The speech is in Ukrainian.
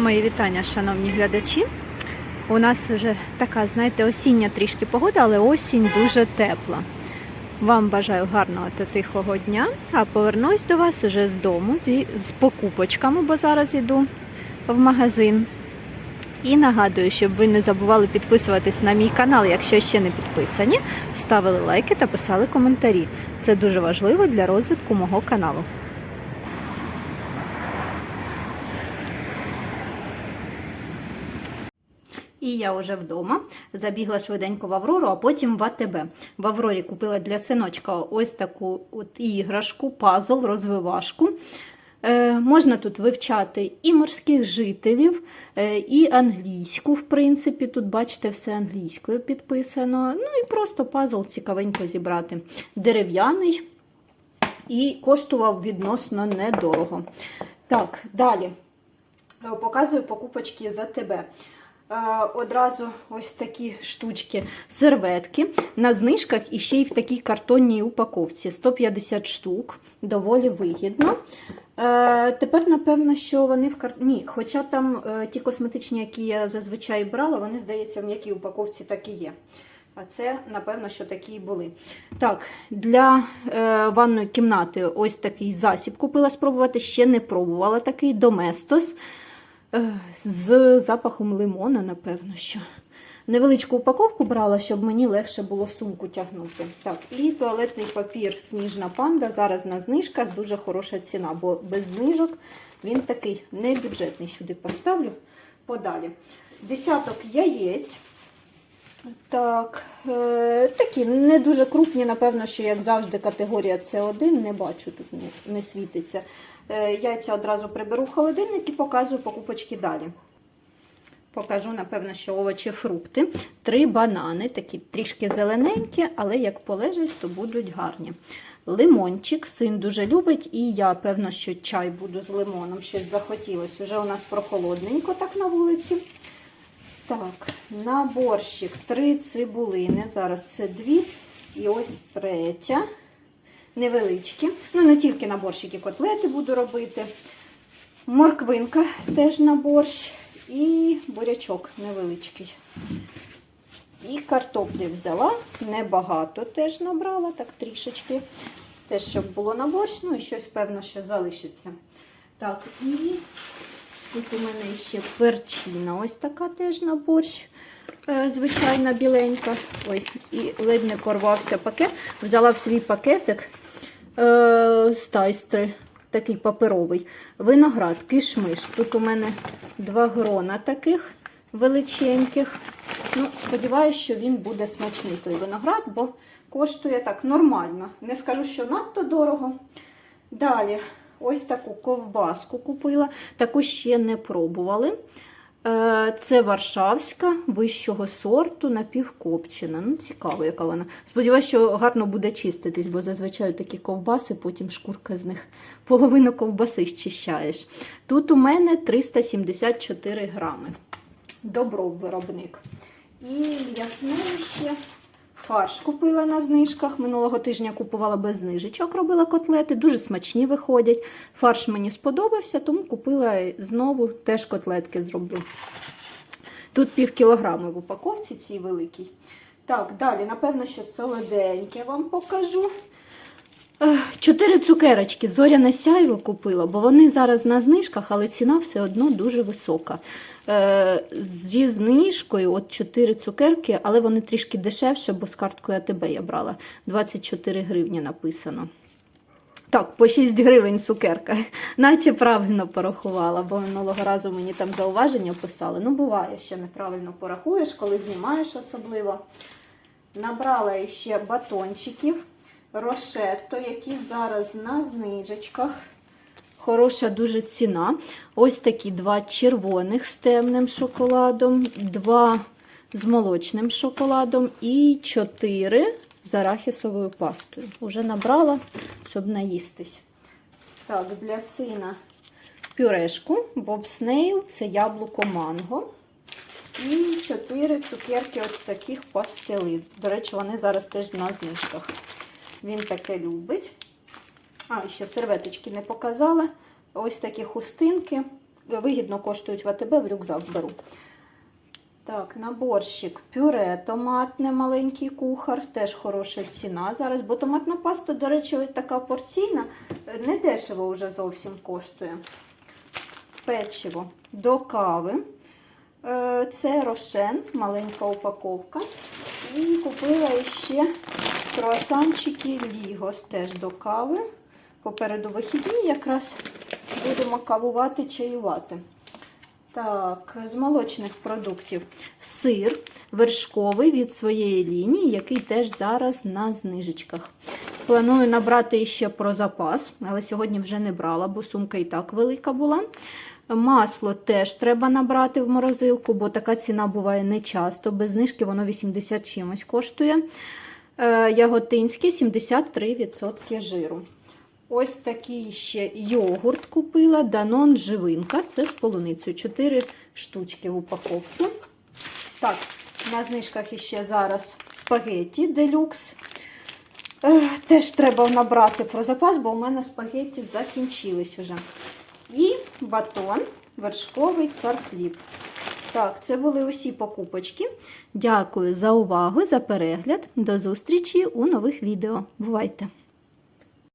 Мої вітання, шановні глядачі. У нас вже така, знаєте, осіння трішки погода, але осінь дуже тепла. Вам бажаю гарного та тихого дня, а повернусь до вас уже з дому з покупочками, бо зараз йду в магазин. І нагадую, щоб ви не забували підписуватись на мій канал, якщо ще не підписані, ставили лайки та писали коментарі. Це дуже важливо для розвитку мого каналу. І я вже вдома забігла швиденько в Аврору, а потім в АТБ. В Аврорі купила для синочка ось таку от іграшку, пазл, розвивашку. Е, можна тут вивчати і морських жителів, е, і англійську, в принципі. Тут, бачите, все англійською підписано. Ну і просто пазл цікавенько зібрати. Дерев'яний і коштував відносно недорого. Так, далі Е, показую покупочки за тебе. Е, Одразу ось такі штучки, серветки на знижках і ще й в такій картонній упаковці. 150 штук, доволі вигідно. Е, Тепер, напевно, що вони в кар... Ні, хоча там е, ті косметичні, які я зазвичай брала, вони, здається, в м'якій упаковці так і є. А це, напевно, що такі були. Так, для ванної кімнати ось такий засіб купила спробувати. Ще не пробувала такий Доместос з запахом лимона, напевно, що. Невеличку упаковку брала, щоб мені легше було сумку тягнути. Так, і туалетний папір Сніжна панда. Зараз на знижках дуже хороша ціна, бо без знижок він такий небюджетний. Сюди поставлю подалі. Десяток яєць. Так, е, такі не дуже крупні, напевно, що, як завжди, категорія С1, не бачу, тут не, не світиться. Е, яйця одразу приберу в холодильник і показую покупочки далі. Покажу, напевно, що овочі, фрукти. Три банани, такі трішки зелененькі, але як полежать, то будуть гарні. Лимончик, син дуже любить, і я, певно, що чай буду з лимоном. Щось захотілося. Уже у нас прохолодненько так на вулиці. Так, на борщик три цибулини. Зараз це дві. І ось третя. Невеличкі. Ну, не тільки на борщики котлети буду робити. Морквинка теж на борщ. І бурячок невеличкий. І картоплі взяла. Небагато теж набрала, так трішечки. Теж, щоб було на борщ, ну і щось, певно, що залишиться. Так, і Тут у мене ще перчина, ось така теж на борщ. е, Звичайна біленька. Ой, і ледь не порвався пакет. Взяла в свій пакетик е, такий паперовий. Виноград, кишмиш. Тут у мене два грона таких величеньких. Ну, Сподіваюся, що він буде смачний той виноград, бо коштує так нормально. Не скажу, що надто дорого. Далі. Ось таку ковбаску купила, таку ще не пробували. Е, Це Варшавська вищого сорту напівкопчена. Ну, цікаво, яка вона. Сподіваюся, що гарно буде чиститись, бо зазвичай такі ковбаси, потім шкурка з них половину ковбаси щищаєш. Тут у мене 374 грами. Добров виробник. І м'ясне ще. Фарш купила на знижках. Минулого тижня купувала без знижечок, робила котлети. Дуже смачні виходять. Фарш мені сподобався, тому купила знову теж котлетки зроблю. Тут пів кілограми в упаковці цій великій. Так, далі, напевно, що солоденьке вам покажу. Чотири цукерочки зоряне сяйво купила, бо вони зараз на знижках, але ціна все одно дуже висока. Е, зі знижкою от 4 цукерки, але вони трішки дешевше, бо з карткою АТБ я брала. 24 гривні написано. Так, по 6 гривень цукерка. Наче правильно порахувала, бо минулого разу мені там зауваження писали. Ну, буває, що неправильно порахуєш, коли знімаєш особливо. Набрала ще батончиків, рошетто, які зараз на знижечках. Хороша дуже ціна. Ось такі два червоних з темним шоколадом, два з молочним шоколадом і чотири з арахісовою пастою. Уже набрала, щоб наїстись. Так, для сина пюрешку, бобснейл, це яблуко манго. І чотири цукерки ось таких пастили. До речі, вони зараз теж на знижках. Він таке любить. А, ще серветочки не показала. Ось такі хустинки вигідно коштують в АТБ, в рюкзак беру. Так, наборщик пюре томатне, маленький кухар, теж хороша ціна зараз, бо томатна паста, до речі, ось така порційна, е, не дешево вже зовсім коштує. Печиво до кави. Е, Це рошен, маленька упаковка. І купила ще круасанчики Лігос теж до кави. Попереду вихідні якраз будемо кавувати, чаювати. Так, з молочних продуктів сир вершковий від своєї лінії, який теж зараз на знижечках. Планую набрати ще про запас, але сьогодні вже не брала, бо сумка і так велика була. Масло теж треба набрати в морозилку, бо така ціна буває не часто. Без знижки воно 80 чимось коштує. Е, Яготинське 73% жиру. Ось такий ще йогурт купила. Данон живинка. Це з полуницею. 4 штучки в упаковці. Так, на знижках іще зараз спагетті делюкс. Е, Теж треба набрати про запас, бо у мене спагетті закінчились уже. І батон вершковий цар хліб. Так, це були усі покупочки. Дякую за увагу, за перегляд. До зустрічі у нових відео. Бувайте!